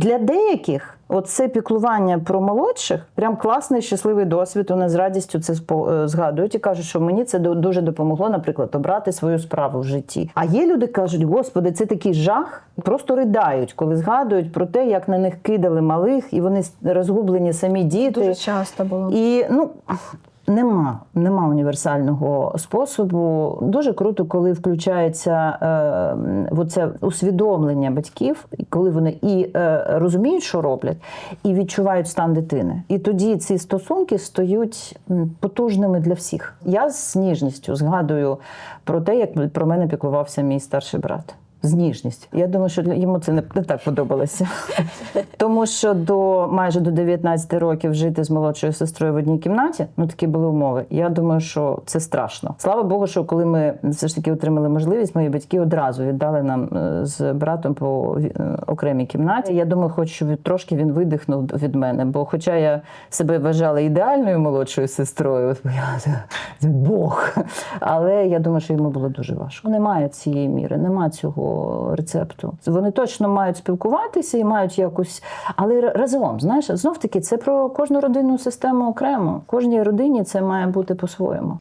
Для деяких оце піклування про молодших прям класний щасливий досвід. Вони з радістю це е, згадують і кажуть, що мені це дуже допомогло, наприклад, обрати свою справу в житті. А є люди, кажуть, господи, це такий жах, просто придають, коли згадують про те, як на них кидали малих, і вони розгублені самі діти. Дуже часто було. І ну. Нема, нема універсального способу. Дуже круто, коли включається е, оце усвідомлення батьків, коли вони і е, розуміють, що роблять, і відчувають стан дитини. І тоді ці стосунки стають потужними для всіх. Я з ніжністю згадую про те, як про мене піклувався мій старший брат. З ніжністю. Я думаю, що йому це не, так подобалося. Тому що до майже до 19 років жити з молодшою сестрою в одній кімнаті, ну такі були умови. Я думаю, що це страшно. Слава Богу, що коли ми все ж таки отримали можливість, мої батьки одразу віддали нам е, з братом по е, окремій кімнаті. Я думаю, хоч трошки він видихнув від мене. Бо, хоча я себе вважала ідеальною молодшою сестрою, я Бог. Але я думаю, що йому було дуже важко. Немає цієї міри, немає цього рецепту. Вони точно мають спілкуватися і мають якось, але разом, знаєш, знов таки це про кожну родинну систему окремо. Кожній родині це має бути по-своєму.